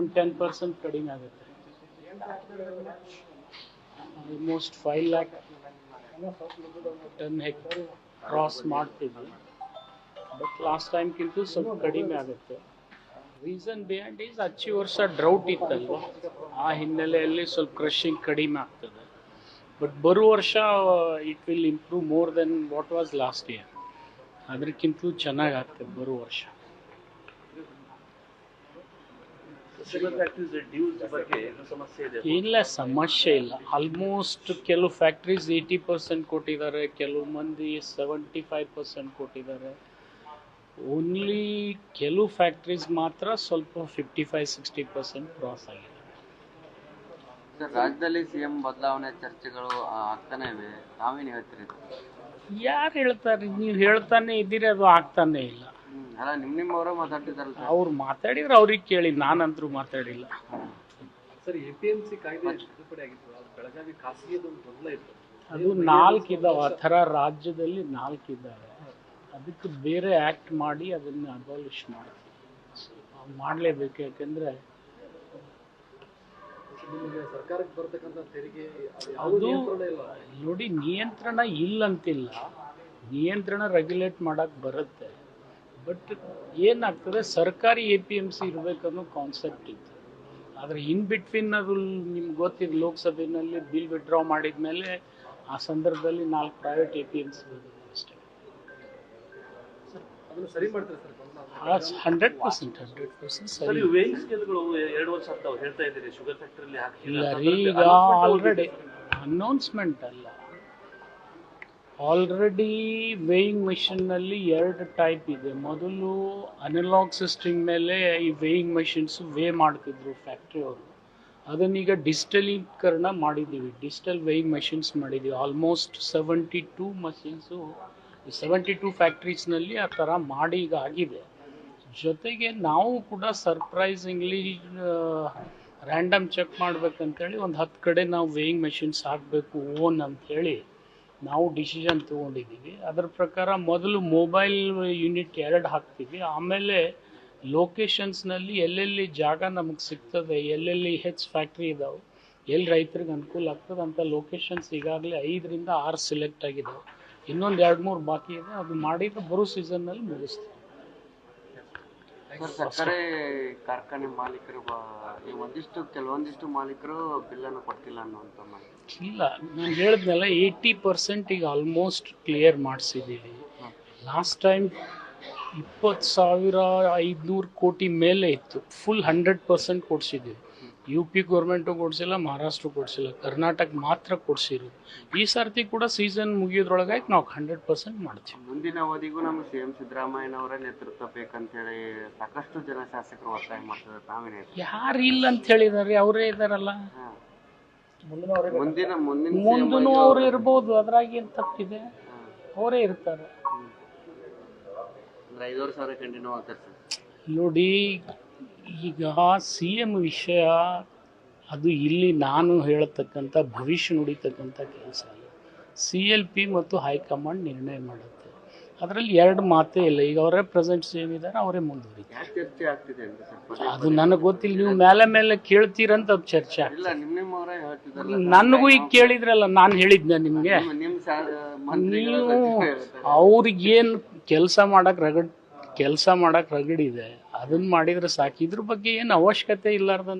ಒಂದು ten percent ಕಡಿಮೆ ಆಗುತ್ತೆ. ಆಲ್ಮೋಸ್ಟ್ ಫೈವ್ ಲ್ಯಾಕ್ ಟನ್ ಹೆಕ್ ಕ್ರಾಸ್ ಮಾಡ್ತಿದ್ವಿ. ಬಟ್ ಲಾಸ್ಟ್ ಟೈಮ್ಗಿಂತೂ ಸ್ವಲ್ಪ ಕಡಿಮೆ ಆಗುತ್ತೆ. ರೀಸನ್ ಬಿಯಾಂಡ್ ಈಸ್ ಹಚ್ಚಿ ವರ್ಷ ಡ್ರೌಟ್ ಇತ್ತಲ್ವ? ಆ ಹಿನ್ನೆಲೆಯಲ್ಲಿ ಸ್ವಲ್ಪ ಕ್ರಷಿಂಗ್ ಕಡಿಮೆ ಆಗ್ತದೆ. ಬಟ್ ಬರುವ ವರ್ಷ it will improve more than what was last year ಅದಕ್ಕಿಂತಲೂ ಚೆನ್ನಾಗಾಗ್ತದೆ ಬರುವ ಬರೋ ವರ್ಷ ಶುಗರ್ ಫ್ಯಾಕ್ಟ್ರೀಸ್ ಡ್ಯೂಸ್ ಬಗ್ಗೆ ಏನು ಸಮಸ್ಯೆ ಇದೆ ಇಲ್ಲ ಸಮಸ್ಯೆ ಇಲ್ಲ. ಆಲ್ಮೋಸ್ಟ್ ಕೆಲವು ಫ್ಯಾಕ್ಟ್ರೀಸ್ ಏಯ್ಟಿ ಪರ್ಸೆಂಟ್ ಕೊಟ್ಟಿದ್ದಾರೆ ಕೆಲವು ಮಂದಿ ಸೆವೆಂಟಿ ಫೈವ್ ಪರ್ಸೆಂಟ್ ಕೊಟ್ಟಿದ್ದಾರೆ. ಓನ್ಲಿ ಕೆಲವು ಫ್ಯಾಕ್ಟ್ರೀಸ್ ಮಾತ್ರ ಸ್ವಲ್ಪ fifty five sixty percent cross ಆಗಿದೆ ರಾಜ್ಯದಲ್ಲಿ ಸಿ ಸಿಎಂ ಬದಲಾವಣೆ ಚರ್ಚೆಗಳು ಆಗ್ತಾನೆ ಇವೆ. ತಾವೇನು ಹೇಳ್ತೀರಿ? ಯಾರು ಹೇಳ್ತಾರೆ? ನೀವು ಹೇಳ್ತಾನೆ ಇದ್ದೀರಿ ಅದು ಆಗ್ತಾನೆ ಇಲ್ಲ. ಅವ್ರು ಮಾತಾಡಿದ್ರೆ ಅವ್ರಿಗೆ ಕೇಳಿ ನಾನಂತರೂ ಮಾತಾಡಿಲ್ಲ. Sir A P M C ಕಾಯ್ದೆ ತಿದ್ದುಪಡಿ ಆಗಿತ್ತು. ಬೆಳಗಾವಿ ಗೊಂದಲ ಇತ್ತು. ಅದು ಆ ಥರ ರಾಜ್ಯದಲ್ಲಿ ನಾಲ್ಕು ಇದ್ದಾವೆ ಅದಕ್ಕೆ ಬೇರೆ ಆ್ಯಕ್ಟ್ ಮಾಡಿ ಅದನ್ನು ಅಬಾಲಿಷ್ ಮಾಡಿ. ಮಾಡಲೇಬೇಕು ಯಾಕೆಂದರೆ ಸರ್ಕಾರಕ್ಕೆ ಬರ್ತಕ್ಕಂಥ ತೆರಿಗೆ ಅದು ನೋಡಿ ನಿಯಂತ್ರಣ ಇಲ್ಲ? ಅಂತಿಲ್ಲ ನಿಯಂತ್ರಣ ರೆಗ್ಯುಲೇಟ್ ಮಾಡೋಕ್ಕೆ ಬರುತ್ತೆ. ಬಟ್ ಏನಾಗ್ತದೆ ಸರ್ಕಾರಿ ಎ ಪಿ ಎಂ ಸಿ ಇರಬೇಕನ್ನೋ ಕಾನ್ಸೆಪ್ಟ್ ಇತ್ತು. ಆದರೆ ಇನ್ ಬಿಟ್ವೀನ್ ಅದು ನಿಮ್ಗೆ ಗೊತ್ತಿದೆ ಲೋಕಸಭೆಯಲ್ಲಿ ಬಿಲ್ ವಿಡ್ರಾ ಮಾಡಿದ ಮೇಲೆ ಆ ಸಂದರ್ಭದಲ್ಲಿ ನಾಲ್ಕು private A P M C ಅಷ್ಟೇ. ಸರಿ ಮಾಡ್ತಾರೆ ಸರ್? ಗೊಂದಲ hundred percent hundred percent sir. ಸರಿ ನೀವು ಸ್ಕೇಲ್ಗಳು ಎರಡು ವರ್ಷ ಆಗ್ತಾವೆ ಹೇಳ್ತಾ ಇದ್ದೀರಿ ಶುಗರ್ ಫ್ಯಾಕ್ಟ್ರಿಯಲ್ಲಿ ಇಲ್ಲ ರೀ ಈಗ ಆಲ್ರೆಡಿ ಅನೌನ್ಸ್ಮೆಂಟ್ ಅಲ್ಲ. ಆಲ್ರೆಡಿ ವೇಯಿಂಗ್ ಮೆಷಿನ್ನಲ್ಲಿ ಎರಡು ಟೈಪ್ ಇದೆ. ಮೊದಲು ಅನಲಾಗ್ ಸಿಸ್ಟಮ್ ಮೇಲೆ ಈ ವೇಯಿಂಗ್ ಮಿಷಿನ್ಸ್ ವೇ ಮಾಡ್ತಿದ್ರು ಫ್ಯಾಕ್ಟ್ರಿಯವರು ಅದನ್ನೀಗ ಡಿಜಿಟಲೀಕರಣ ಮಾಡಿದ್ದೀವಿ ಡಿಜಿಟಲ್ ವೇಯಿಂಗ್ ಮೆಷಿನ್ಸ್ ಮಾಡಿದ್ದೀವಿ almost seventy two machines seventy two ಫ್ಯಾಕ್ಟ್ರೀಸ್ನಲ್ಲಿ ಆ ಥರ ಮಾಡಿ ಈಗ ಆಗಿದೆ. ಜೊತೆಗೆ ನಾವು ಕೂಡ ಸರ್ಪ್ರೈಸಿಂಗ್ಲಿ ರ್ಯಾಂಡಮ್ ಚೆಕ್ ಮಾಡ್ಬೇಕಂತೇಳಿ ಒಂದು ಹತ್ತು ಕಡೆ ನಾವು ವೇಯಿಂಗ್ ಮೆಷಿನ್ಸ್ ಹಾಕಬೇಕು ಓನ್ ಅಂಥೇಳಿ ನಾವು ಡಿಸಿಷನ್ ತೊಗೊಂಡಿದ್ದೀವಿ. ಅದರ ಪ್ರಕಾರ ಮೊದಲು ಮೊಬೈಲ್ ಯೂನಿಟ್ ಎರಡು ಹಾಕ್ತೀವಿ. ಆಮೇಲೆ ಲೊಕೇಶನ್ಸ್ನಲ್ಲಿ ಎಲ್ಲೆಲ್ಲಿ ಜಾಗ ನಮಗೆ ಸಿಗ್ತದೆ, ಎಲ್ಲೆಲ್ಲಿ ಹೆಚ್ಚು ಫ್ಯಾಕ್ಟ್ರಿ ಇದಾವೆ, ಎಲ್ಲಿ ರೈತರಿಗೆ ಅನುಕೂಲ ಆಗ್ತದೆ ಅಂತ ಲೊಕೇಶನ್ಸ್ ಈಗಾಗಲೇ ಐದರಿಂದ ಆರು ಸೆಲೆಕ್ಟ್ ಆಗಿದ್ದಾವೆ ಇನ್ನೊಂದು ಎರಡು ಮೂರು ಬಾಕಿ ಇದೆ. ಅದು ಮಾಡಿದ್ರೆ ಬರೋ ಸೀಸನ್ನಲ್ಲಿ ಮುಗಿಸ್ತೀವಿ. ಸರ್ ಸಕ್ಕರೆ ಕಾರ್ಖಾನೆ ಮಾಲೀಕರು ಒಂದಿಷ್ಟು ಕೆಲವೊಂದಿಷ್ಟು ಮಾಲೀಕರು ಬಿಲ್ಲನ್ನು ಕೊಡ್ತಿಲ್ಲ ಅನ್ನುವಂಥ ಇಲ್ಲ, ನಾನು ಹೇಳಿದ್ನಲ್ಲ ಏಯ್ಟಿ ಪರ್ಸೆಂಟ್ ಈಗ ಆಲ್ಮೋಸ್ಟ್ ಕ್ಲಿಯರ್ ಮಾಡಿಸಿದ್ದೀವಿ ಲಾಸ್ಟ್ ಟೈಮ್ ಇಪ್ಪತ್ತು ಸಾವಿರ ಐದುನೂರು ಕೋಟಿ ಮೇಲೆ ಇತ್ತು. ಫುಲ್ ಹಂಡ್ರೆಡ್ ಪರ್ಸೆಂಟ್ ಕೊಡಿಸಿದ್ದೀವಿ ಯು ಪಿ ಗೌರ್ಮೆಂಟು ಕೊಡಿಸಿಲ್ಲ ಮಹಾರಾಷ್ಟ್ರ ಕೊಡಿಸಿಲ್ಲ ಕರ್ನಾಟಕ ಮಾತ್ರ ಕೊಡಿಸಿರು. ಈ ಸರ್ತಿ ಕೂಡ ಸೀಸನ್ ಮುಗಿಯೋದ್ರೊಳಗಾಗಿ ನಾವು ಹಂಡ್ರೆಡ್ ಪರ್ಸೆಂಟ್ ಮಾಡ್ತೀವಿ. ಮುಂದಿನ ಅವಧಿಗೂ ನಮ್ಮ ಸಿ ಎಂ ಸಿದ್ದರಾಮಯ್ಯನವರ ನೇತೃತ್ವ ಬೇಕಂತೇಳಿ ಸಾಕಷ್ಟು ಜನ ಶಾಸಕರು ಒತ್ತಾಯ ಮಾಡ್ತಾರೆ ತಾವೇ ಯಾರು ಇಲ್ಲ ಅಂತ ಹೇಳಿದಾರೆ ಅವರೇ ಇದಾರಲ್ಲ. ಮುಂದಿನ ಮುಂದಿನ ಅವರು ಇರ್ಬೋದು ಅದ್ರಾಗ ಏನು ತಪ್ಪಿದೆ. ಅವರೇ ಇರ್ತಾರೆ. ನೋಡಿ ಈಗ ಸಿ ಎಂ ವಿಷಯ ಅದು ಇಲ್ಲಿ ನಾನು ಹೇಳತಕ್ಕಂಥ ಭವಿಷ್ಯ ನುಡಿತಕ್ಕಂಥ ಕೆಲಸ ಅಲ್ಲ. ಸಿ ಎಲ್ ಪಿ ಮತ್ತು ಹೈಕಮಾಂಡ್ ನಿರ್ಣಯ ಮಾಡುತ್ತೆ. ಅದರಲ್ಲಿ ಎರಡು ಮಾತೇ ಇಲ್ಲ. ಈಗ ಅವರೇ ಪ್ರೆಸೆಂಟ್ ಸಿ ಎಂ ಇದ್ದಾರೆ ಅವರೇ ಮುಂದುವರಿತಾರೆ. ಅದು ನನಗೆ ಗೊತ್ತಿಲ್ಲ. ನೀವು ಮೇಲೆ ಮೇಲೆ ಕೇಳ್ತೀರಂತ ಅದು ಚರ್ಚೆ ನನಗೂ ಈಗ ಕೇಳಿದ್ರಲ್ಲ ನಾನು ಹೇಳಿದ್ನ ನಿಮಗೆ? ನೀವು ಅವ್ರಿಗೇನು ಕೆಲಸ ಮಾಡಕ್ಕೆ ರಗಡ್ ಕೆಲಸ ಮಾಡಕ್ಕೆ ರಗಡಿದೆ ಅದನ್ನ ಮಾಡಿದ್ರೆ ಸಾಕು. ಇದ್ರ ಬಗ್ಗೆ ಏನು ಅವಶ್ಯಕತೆ ಇಲ್ಲಾರ್ದಂತ